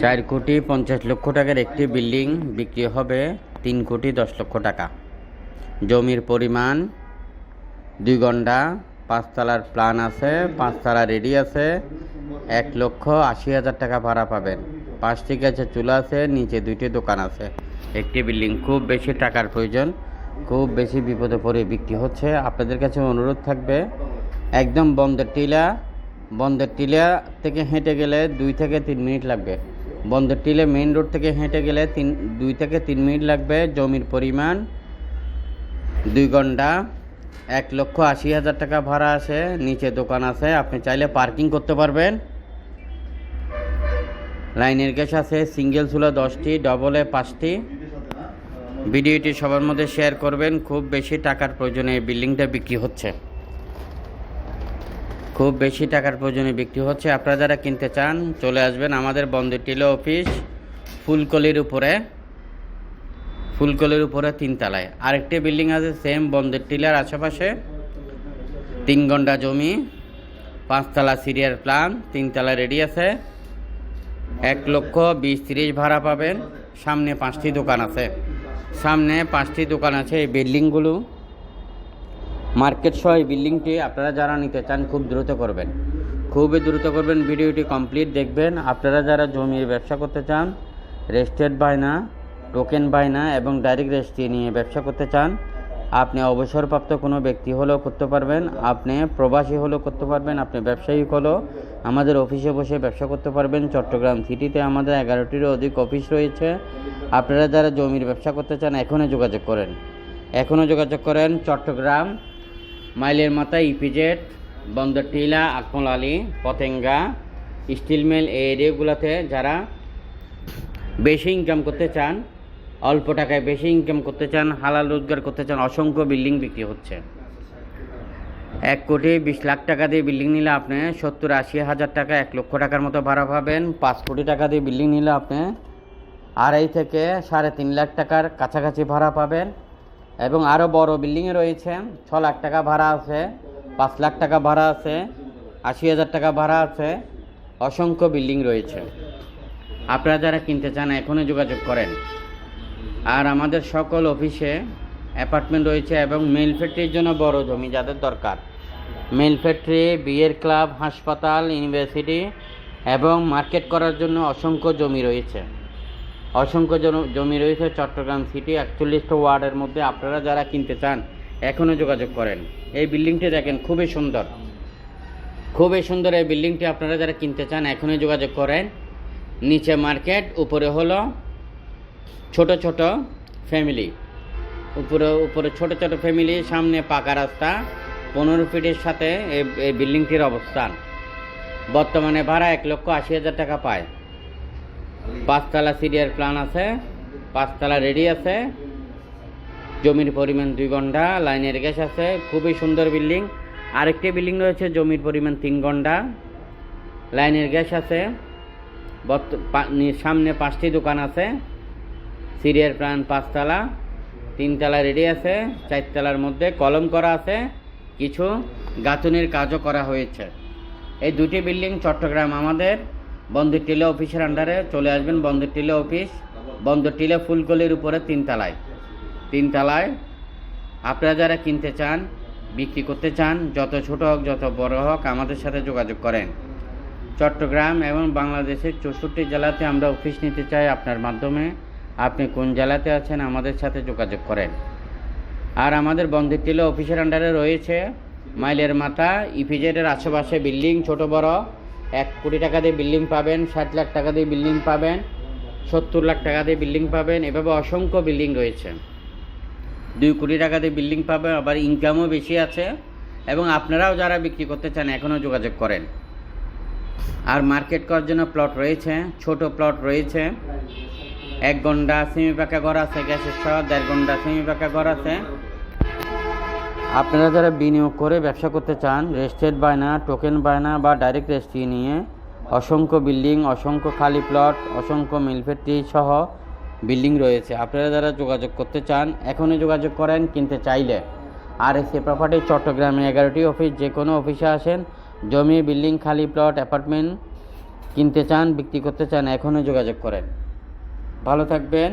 চার কোটি পঞ্চাশ লক্ষ টাকার একটি বিল্ডিং বিক্রি হবে তিন কোটি দশ লক্ষ টাকা। জমির পরিমাণ দুই ঘণ্টা, পাঁচতলার প্ল্যান আছে, পাঁচতলা রেডি আছে, এক লক্ষ আশি হাজার টাকা ভাড়া পাবেন। পাঁচটি গাছের চুলা আছে, নিচে দুইটি দোকান আছে। একটি বিল্ডিং খুব বেশি টাকার প্রয়োজন, খুব বেশি বিপদে পড়ে বিক্রি হচ্ছে। আপনাদের কাছে অনুরোধ থাকবে, একদম বন্ধের টিলা বন্ধের টিলা থেকে হেঁটে গেলে দুই থেকে তিন মিনিট লাগবে। বন্ধের টিলে মেইন রোড থেকে হেঁটে গেলে তিন, দুই থেকে তিন মিনিট লাগবে জমির পরিমাণ। দুই ঘণ্টা, এক লক্ষ আশি হাজার টাকা ভাড়া আছে, নিচে দোকান আছে, আপনি চাইলে পার্কিং করতে পারবেন। লাইনের গ্যাস আছে সিঙ্গেল চুলা দশটি ডবলে পাঁচটি। ভিডিওটি সবার মধ্যে শেয়ার করবেন, খুব বেশি টাকার প্রয়োজনে এই বিল্ডিংটা বিক্রি হচ্ছে। খুব বেশি টাকার প্রয়োজনে বিক্রি হচ্ছে। আপনারা যারা কিনতে চান, চলে আসবেন আমাদের বন্ধু টিলো অফিস, ফুলকলির উপরে ফুলকলির উপরে তিনতলায়। আরেকটি বিল্ডিং আছে, সেম বন্ধের টিলার আশেপাশে তিন ঘণ্টা জমি, পাঁচতলা সিরিয়ার প্ল্যান তিনতলা রেডি আছে। এক লক্ষ বিশ তিরিশ ভাড়া পাবেন। সামনে পাঁচটি দোকান আছে। সামনে পাঁচটি দোকান আছে এই বিল্ডিংগুলো। মার্কেট সহ এই বিল্ডিংটি আপনারা যারা নিতে চান খুব দ্রুত করবেন। খুবই দ্রুত করবেন, ভিডিওটি কমপ্লিট দেখবেন। আপনারা যারা জমির ব্যবসা করতে চান, রেস্টেড বায়না টোকেন বায়না এবং ডাইরেক্ট রেজিস্ট্রি নিয়ে ব্যবসা করতে চান, আপনি অবসরপ্রাপ্ত কোনো ব্যক্তি হলেও করতে পারবেন, আপনি প্রবাসী হলেও করতে পারবেন, আপনি ব্যবসায়িক হলেও আমাদের অফিসে বসে ব্যবসা করতে পারবেন। চট্টগ্রাম সিটিতে আমাদের এগারোটিরও অধিক অফিস রয়েছে। আপনারা যারা জমির ব্যবসা করতে চান এখনও যোগাযোগ করেন। এখনও যোগাযোগ করেন চট্টগ্রাম মাইলের মাথায় EPZ, Bandar Tila, Akmal Ali, Patenga, steel mill এই এরিয়াগুলোতে যারা বেশি ইনকাম করতে চান, অল্প টাকায় বেশি ইনকাম করতে চান, হালাল রোজগার করতে চান, অসংখ্য বিল্ডিং বিক্রি হচ্ছে। এক কোটি বিশ লাখ টাকা দিয়ে বিল্ডিং নিলে আপনি সত্তর আশি হাজার টাকা, এক লক্ষ টাকার মতো ভাড়া পাবেন। পাঁচ কোটি টাকা দিয়ে বিল্ডিং নিলে আপনি আড়াই থেকে সাড়ে তিন লাখ টাকার কাছাকাছি ভাড়া পাবেন। এবং আরও বড় বিল্ডিংয়ে রয়েছে। ছ লাখ টাকা ভাড়া আছে, পাঁচ লাখ টাকা ভাড়া আছে, আশি হাজার টাকা ভাড়া আছে, অসংখ্য বিল্ডিং রয়েছে। আপনারা যারা কিনতে চান, এখনই যোগাযোগ করেন। আর আমাদের সকল অফিসে অ্যাপার্টমেন্ট রয়েছে এবং মেল ফ্যাক্টরির জন্য বড় জমি যাদের দরকার। মেল ফ্যাক্টরি, বিয়ের ক্লাব, হাসপাতাল, ইউনিভার্সিটি এবং মার্কেট করার জন্য অসংখ্য জমি রয়েছে। অসংখ্য জমি রয়েছে চট্টগ্রাম সিটি। একচল্লিশটা ওয়ার্ডের মধ্যে আপনারা যারা কিনতে চান, এখনও যোগাযোগ করেন। এই বিল্ডিংটি দেখেন, খুবই সুন্দর। খুবই সুন্দর এই বিল্ডিংটি আপনারা যারা কিনতে চান, এখনই যোগাযোগ করেন। নিচে মার্কেট, উপরে হলো ছোট ছোট ফ্যামিলি। উপরে উপরে ছোট ছোট ফ্যামিলি, সামনে পাকা রাস্তা, পনেরো ফিটের সাথে এই বিল্ডিংটির অবস্থান। বর্তমানে ভাড়া এক লক্ষ আশি হাজার টাকা পায়। পাঁচতলা সিরিয়ার প্ল্যান আছে, পাঁচতলা রেডি আছে। জমির পরিমাণ দুই ঘণ্টা লাইনের গ্যাস আছে, খুবই সুন্দর বিল্ডিং আরেকটি বিল্ডিং রয়েছে, জমির পরিমাণ তিন ঘণ্টা। লাইনের গ্যাস আছে। সামনে পাঁচটি দোকান আছে। সিরিয়ার প্ল্যান পাঁচতলা। তিনতলা রেডি আছে, চারতলার মধ্যে কলম করা আছে, কিছু গাঁথুনির কাজও করা হয়েছে। এই দুটি বিল্ডিং চট্টগ্রাম আমাদের। বন্দর টিলে অফিসের আন্ডারে চলে আসবেন বন্দর টিলে অফিস। বন্দর টিলে ফুলকলির উপরে তিনতলায় তিনতলায় আপনারা যারা কিনতে চান, বিক্রি করতে চান, যত ছোট হোক, যত বড় হোক, আমাদের সাথে যোগাযোগ করেন। চট্টগ্রাম এবং বাংলাদেশের চৌষট্টি জেলাতে আমরা অফিস নিতে চাই আপনার মাধ্যমে। আপনি কোন জেলাতে আছেন, আমাদের সাথে যোগাযোগ করেন। আর আমাদের বন্ধের টিলে অফিসের আন্ডারে রয়েছে মাইলের মাথা, ইপিজেডের আশেপাশে বিল্ডিং, ছোট বড়। এক কোটি টাকা দিয়ে বিল্ডিং পাবেন, ষাট লাখ টাকা দিয়ে বিল্ডিং পাবেন, সত্তর লাখ টাকা দিয়ে বিল্ডিং পাবেন, এভাবে অসংখ্য বিল্ডিং রয়েছে। দুই কোটি টাকা দিয়ে বিল্ডিং পাবেন, আবার ইনকামও বেশি আছে, এবং আপনারাও যারা বিক্রি করতে চান, এখনও যোগাযোগ করেন। আর মার্কেট করার জন্য প্লট রয়েছে, ছোট প্লট রয়েছে। এক ঘণ্টা সেমি পাকা ঘর আছে, গ্যাসের সহ দেড় ঘণ্টা সেমি পাকা ঘর আছে। আপনারা যারা বিনিয়োগ করে ব্যবসা করতে চান, রেস্টেড বায়না, টোকেন বায়না বা ডাইরেক্ট রেজিস্ট্রি নিয়ে অসংখ্য বিল্ডিং, অসংখ্য খালি প্লট, অসংখ্য মিল ফ্যাক্টরি সহ বিল্ডিং রয়েছে। আপনারা যারা যোগাযোগ করতে চান, এখনই যোগাযোগ করেন, কিনতে চাইলে। আর এসে প্রপার্টি চট্টগ্রামে এগারোটি অফিস যে কোনো অফিসে আসেন, জমি, বিল্ডিং, খালি প্লট, অ্যাপার্টমেন্ট কিনতে চান, বিক্রি করতে চান, এখনই যোগাযোগ করেন। ভালো থাকবেন।